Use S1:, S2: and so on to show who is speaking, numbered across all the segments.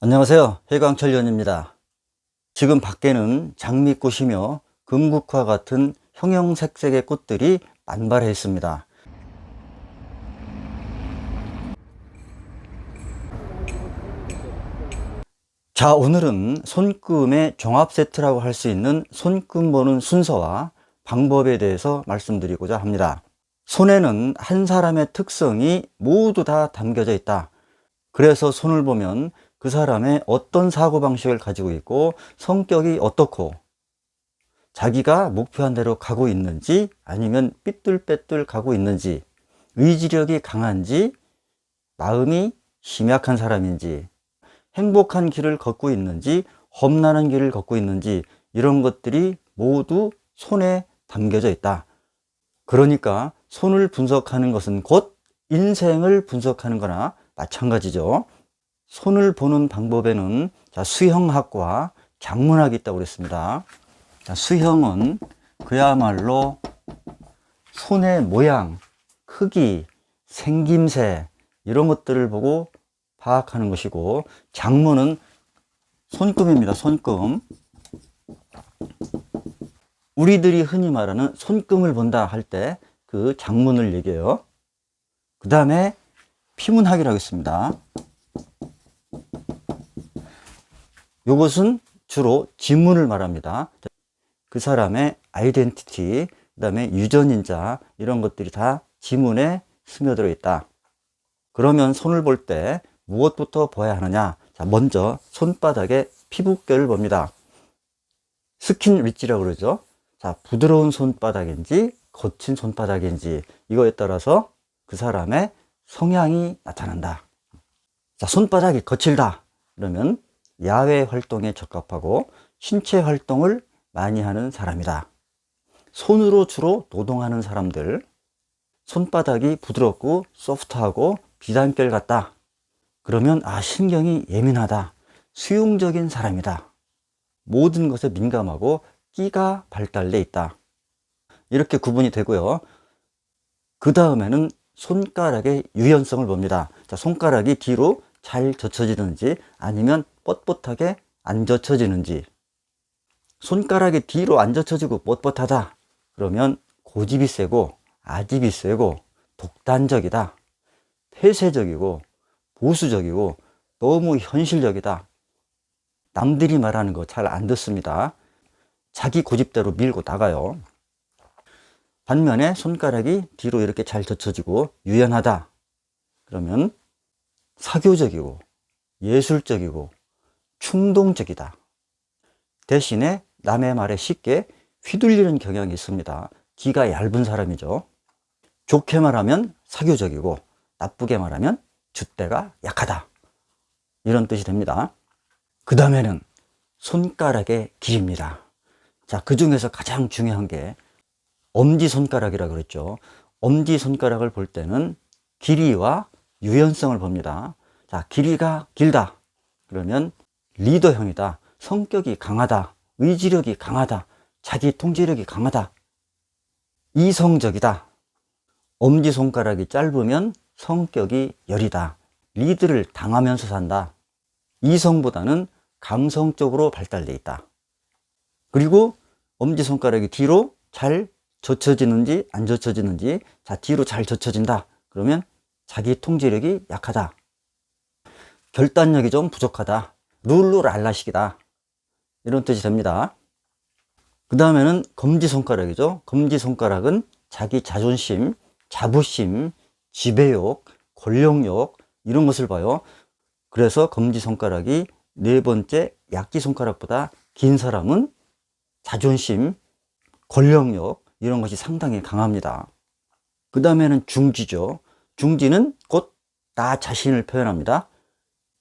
S1: 안녕하세요. 해광철 의원입니다. 지금 밖에는 장미꽃이며 금국화 같은 형형색색의 꽃들이 만발해 있습니다. 자, 오늘은 손금의 종합 세트라고 할 수 있는 손금 보는 순서와 방법에 대해서 말씀드리고자 합니다. 손에는 한 사람의 특성이 모두 다 담겨져 있다. 그래서 손을 보면 그 사람의 어떤 사고방식을 가지고 있고 성격이 어떻고 자기가 목표한 대로 가고 있는지 아니면 삐뚤빼뚤 가고 있는지 의지력이 강한지 마음이 심약한 사람인지 행복한 길을 걷고 있는지 험난한 길을 걷고 있는지 이런 것들이 모두 손에 담겨져 있다. 그러니까 손을 분석하는 것은 곧 인생을 분석하는 거나 마찬가지죠. 손을 보는 방법에는 자, 수형학과 장문학이 있다고 그랬습니다. 자, 수형은 그야말로 손의 모양, 크기, 생김새 이런 것들을 보고 파악하는 것이고 장문은 손금입니다. 손금. 우리들이 흔히 말하는 손금을 본다 할 때 그 장문을 얘기해요. 그 다음에 피문학이라고 있습니다. 이것은 주로 지문을 말합니다. 그 사람의 아이덴티티, 그 다음에 유전인자 이런 것들이 다 지문에 스며들어 있다. 그러면 손을 볼 때 무엇부터 봐야 하느냐? 자, 먼저 손바닥의 피부결을 봅니다. 스킨 리치라고 그러죠. 자, 부드러운 손바닥인지 거친 손바닥인지 이거에 따라서 그 사람의 성향이 나타난다. 자, 손바닥이 거칠다. 그러면 야외 활동에 적합하고 신체 활동을 많이 하는 사람이다. 손으로 주로 노동하는 사람들, 손바닥이 부드럽고 소프트하고 비단결 같다. 그러면 아 신경이 예민하다. 수용적인 사람이다. 모든 것에 민감하고 끼가 발달돼 있다. 이렇게 구분이 되고요. 그 다음에는 손가락의 유연성을 봅니다. 자, 손가락이 뒤로 잘 젖혀지는지 아니면 뻣뻣하게 안 젖혀지는지 손가락이 뒤로 안 젖혀지고 뻣뻣하다 그러면 고집이 세고 아집이 세고 독단적이다 폐쇄적이고 보수적이고 너무 현실적이다 남들이 말하는 거 잘 안 듣습니다 자기 고집대로 밀고 나가요 반면에 손가락이 뒤로 이렇게 잘 젖혀지고 유연하다 그러면 사교적이고 예술적이고 충동적이다. 대신에 남의 말에 쉽게 휘둘리는 경향이 있습니다. 기가 얇은 사람이죠. 좋게 말하면 사교적이고 나쁘게 말하면 줏대가 약하다. 이런 뜻이 됩니다. 그 다음에는 손가락의 길입니다. 자, 그 중에서 가장 중요한 게 엄지손가락이라고 그랬죠. 엄지손가락을 볼 때는 길이와 유연성을 봅니다. 자, 길이가 길다. 그러면 리더형이다. 성격이 강하다. 의지력이 강하다. 자기 통제력이 강하다. 이성적이다. 엄지손가락이 짧으면 성격이 여리다. 리드를 당하면서 산다. 이성보다는 감성적으로 발달돼 있다. 그리고 엄지손가락이 뒤로 잘 젖혀지는지 안 젖혀지는지 자 뒤로 잘 젖혀진다. 그러면 자기 통제력이 약하다. 결단력이 좀 부족하다. 룰루랄라식이다. 이런 뜻이 됩니다. 그 다음에는 검지손가락이죠. 검지손가락은 자기 자존심, 자부심, 지배욕, 권력욕 이런 것을 봐요. 그래서 검지손가락이 네 번째 약지손가락보다 긴 사람은 자존심, 권력욕 이런 것이 상당히 강합니다. 그 다음에는 중지죠. 중지는 곧 나 자신을 표현합니다.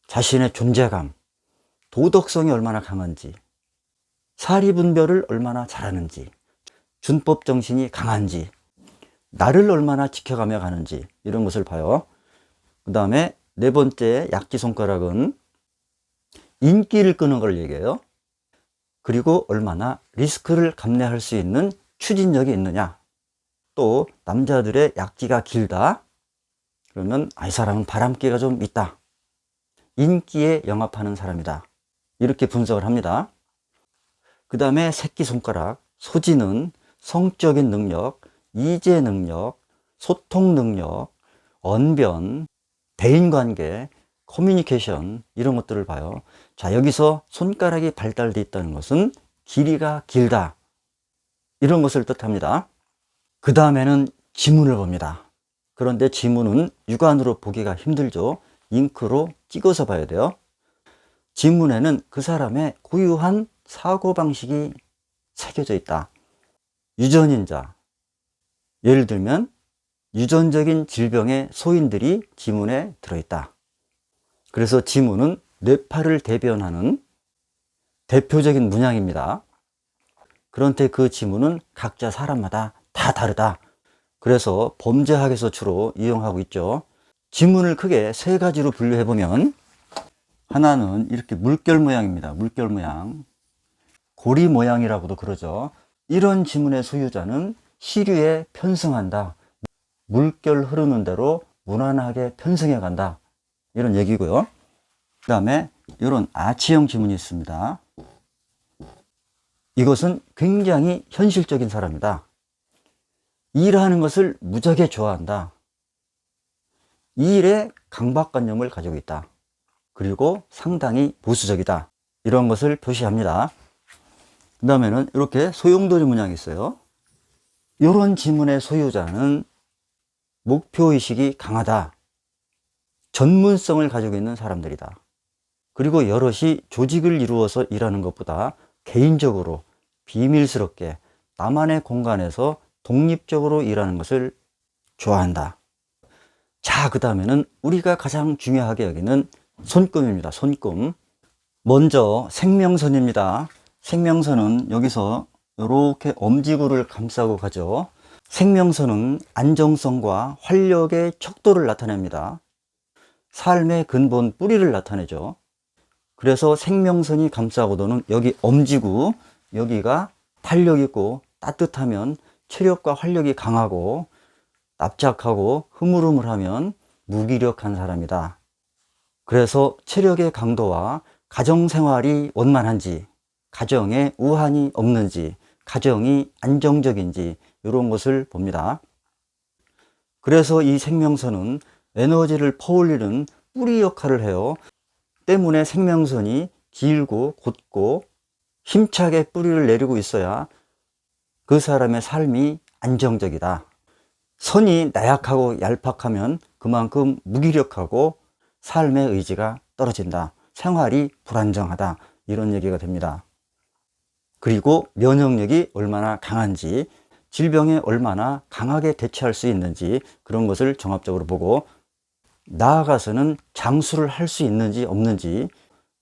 S1: 자신의 존재감, 도덕성이 얼마나 강한지, 사리분별을 얼마나 잘하는지, 준법 정신이 강한지, 나를 얼마나 지켜가며 가는지 이런 것을 봐요. 그 다음에 네 번째 약지 손가락은 인기를 끄는 걸 얘기해요. 그리고 얼마나 리스크를 감내할 수 있는 추진력이 있느냐? 또 남자들의 약지가 길다? 그러면 아, 이 사람은 바람기가 좀 있다. 인기에 영합하는 사람이다. 이렇게 분석을 합니다. 그 다음에 새끼손가락, 소지는 성적인 능력, 이재 능력, 소통 능력, 언변, 대인관계, 커뮤니케이션 이런 것들을 봐요. 자 여기서 손가락이 발달되어 있다는 것은 길이가 길다 이런 것을 뜻합니다. 그 다음에는 지문을 봅니다. 그런데 지문은 육안으로 보기가 힘들죠. 잉크로 찍어서 봐야 돼요. 지문에는 그 사람의 고유한 사고방식이 새겨져 있다. 유전인자. 예를 들면 유전적인 질병의 소인들이 지문에 들어있다. 그래서 지문은 뇌파를 대변하는 대표적인 문양입니다. 그런데 그 지문은 각자 사람마다 다 다르다. 그래서 범죄학에서 주로 이용하고 있죠. 지문을 크게 세 가지로 분류해 보면 하나는 이렇게 물결 모양입니다. 물결 모양. 고리 모양이라고도 그러죠. 이런 지문의 소유자는 시류에 편승한다. 물결 흐르는 대로 무난하게 편승해 간다. 이런 얘기고요. 그 다음에 이런 아치형 지문이 있습니다. 이것은 굉장히 현실적인 사람이다. 일하는 것을 무지하게 좋아한다. 이 일에 강박관념을 가지고 있다. 그리고 상당히 보수적이다. 이런 것을 표시합니다. 그 다음에는 이렇게 소용돌이 문양이 있어요. 이런 지문의 소유자는 목표의식이 강하다. 전문성을 가지고 있는 사람들이다. 그리고 여럿이 조직을 이루어서 일하는 것보다 개인적으로 비밀스럽게 나만의 공간에서 독립적으로 일하는 것을 좋아한다. 자, 그 다음에는 우리가 가장 중요하게 여기는 손금입니다. 손금. 먼저 생명선입니다. 생명선은 여기서 이렇게 엄지구를 감싸고 가죠. 생명선은 안정성과 활력의 척도를 나타냅니다. 삶의 근본 뿌리를 나타내죠. 그래서 생명선이 감싸고 도는 여기 엄지구, 여기가 탄력 있고 따뜻하면 체력과 활력이 강하고 납작하고 흐물흐물하면 무기력한 사람이다. 그래서 체력의 강도와 가정생활이 원만한지, 가정에 우환이 없는지, 가정이 안정적인지 이런 것을 봅니다. 그래서 이 생명선은 에너지를 퍼올리는 뿌리 역할을 해요. 때문에 생명선이 길고 곧고 힘차게 뿌리를 내리고 있어야 그 사람의 삶이 안정적이다. 선이 나약하고 얄팍하면 그만큼 무기력하고 삶의 의지가 떨어진다. 생활이 불안정하다. 이런 얘기가 됩니다. 그리고 면역력이 얼마나 강한지, 질병에 얼마나 강하게 대처할 수 있는지 그런 것을 종합적으로 보고 나아가서는 장수를 할 수 있는지 없는지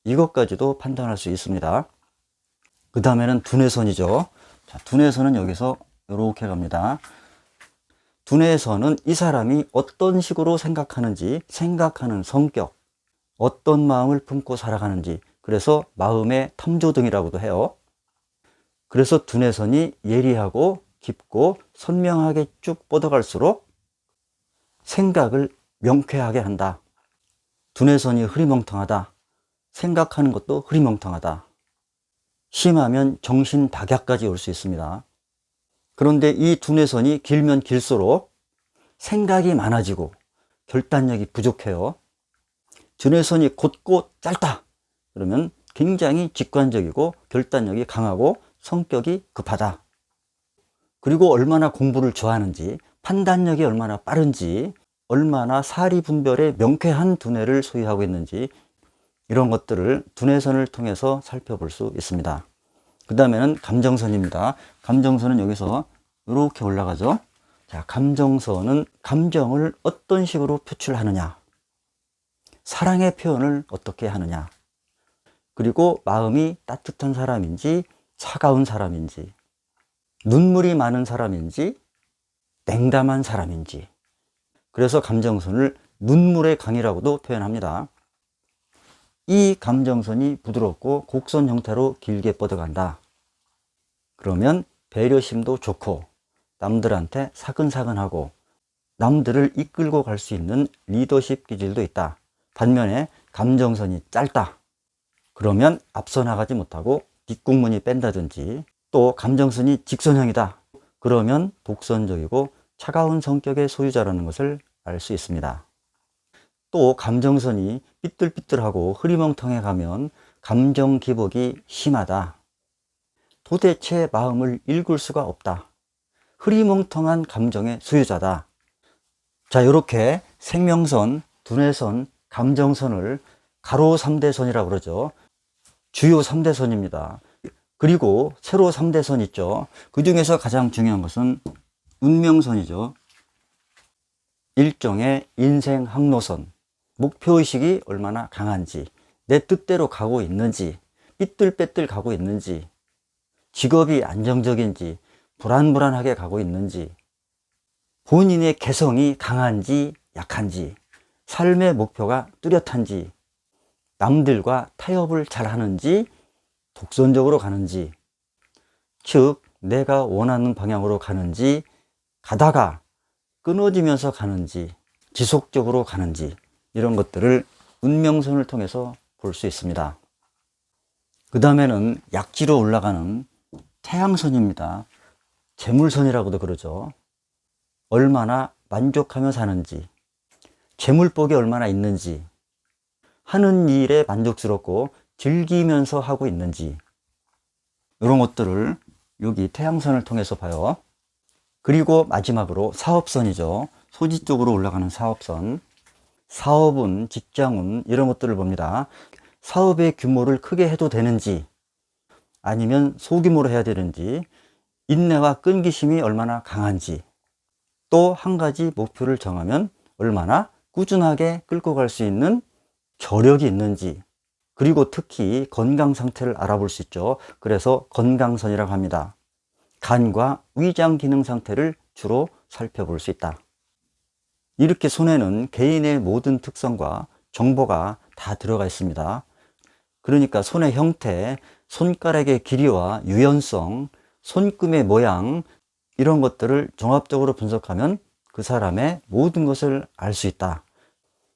S1: 이것까지도 판단할 수 있습니다. 그 다음에는 두뇌선이죠. 자, 두뇌선은 여기서 이렇게 갑니다. 두뇌선은 이 사람이 어떤 식으로 생각하는지, 생각하는 성격, 어떤 마음을 품고 살아가는지, 그래서 마음의 탐조등이라고도 해요. 그래서 두뇌선이 예리하고 깊고 선명하게 쭉 뻗어갈수록 생각을 명쾌하게 한다. 두뇌선이 흐리멍텅하다. 생각하는 것도 흐리멍텅하다. 심하면 정신 박약까지 올 수 있습니다. 그런데 이 두뇌선이 길면 길수록 생각이 많아지고 결단력이 부족해요. 두뇌선이 곧고 짧다. 그러면 굉장히 직관적이고 결단력이 강하고 성격이 급하다. 그리고 얼마나 공부를 좋아하는지, 판단력이 얼마나 빠른지, 얼마나 사리 분별에 명쾌한 두뇌를 소유하고 있는지 이런 것들을 두뇌선을 통해서 살펴볼 수 있습니다. 그 다음에는 감정선입니다. 감정선은 여기서 이렇게 올라가죠. 자, 감정선은 감정을 어떤 식으로 표출하느냐, 사랑의 표현을 어떻게 하느냐, 그리고 마음이 따뜻한 사람인지 차가운 사람인지, 눈물이 많은 사람인지 냉담한 사람인지, 그래서 감정선을 눈물의 강이라고도 표현합니다. 이 감정선이 부드럽고 곡선 형태로 길게 뻗어간다. 그러면 배려심도 좋고 남들한테 사근사근하고 남들을 이끌고 갈 수 있는 리더십 기질도 있다. 반면에 감정선이 짧다. 그러면 앞서 나가지 못하고 뒷국문이 뺀다든지 또 감정선이 직선형이다. 그러면 독선적이고 차가운 성격의 소유자라는 것을 알 수 있습니다. 또 감정선이 삐뚤삐뚤하고 흐리멍텅해 가면 감정 기복이 심하다. 도대체 마음을 읽을 수가 없다. 흐리멍텅한 감정의 소유자다. 자, 이렇게 생명선, 두뇌선, 감정선을 가로 3대선이라고 그러죠. 주요 3대선입니다. 그리고 세로 3대선 있죠. 그 중에서 가장 중요한 것은 운명선이죠. 일종의 인생 항로선. 목표의식이 얼마나 강한지, 내 뜻대로 가고 있는지, 삐뚤빼뚤 가고 있는지, 직업이 안정적인지, 불안불안하게 가고 있는지, 본인의 개성이 강한지 약한지, 삶의 목표가 뚜렷한지, 남들과 타협을 잘 하는지, 독선적으로 가는지, 즉, 내가 원하는 방향으로 가는지, 가다가 끊어지면서 가는지, 지속적으로 가는지, 이런 것들을 운명선을 통해서 볼 수 있습니다. 그 다음에는 약지로 올라가는 태양선입니다. 재물선이라고도 그러죠. 얼마나 만족하며 사는지, 재물복이 얼마나 있는지, 하는 일에 만족스럽고 즐기면서 하고 있는지, 이런 것들을 여기 태양선을 통해서 봐요. 그리고 마지막으로 사업선이죠. 소지 쪽으로 올라가는 사업선. 사업은, 직장은 이런 것들을 봅니다. 사업의 규모를 크게 해도 되는지, 아니면 소규모로 해야 되는지, 인내와 끈기심이 얼마나 강한지, 또 한 가지 목표를 정하면 얼마나 꾸준하게 끌고 갈 수 있는 저력이 있는지, 그리고 특히 건강 상태를 알아볼 수 있죠. 그래서 건강선이라고 합니다. 간과 위장 기능 상태를 주로 살펴볼 수 있다. 이렇게 손에는 개인의 모든 특성과 정보가 다 들어가 있습니다. 그러니까 손의 형태, 손가락의 길이와 유연성, 손금의 모양, 이런 것들을 종합적으로 분석하면 그 사람의 모든 것을 알 수 있다.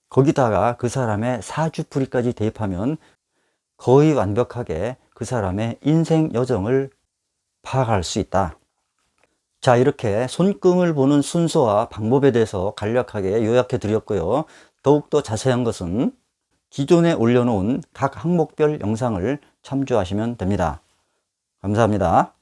S1: 거기다가 그 사람의 사주풀이까지 대입하면 거의 완벽하게 그 사람의 인생 여정을 파악할 수 있다. 자, 이렇게 손금을 보는 순서와 방법에 대해서 간략하게 요약해 드렸고요. 더욱더 자세한 것은 기존에 올려놓은 각 항목별 영상을 참조하시면 됩니다. 감사합니다.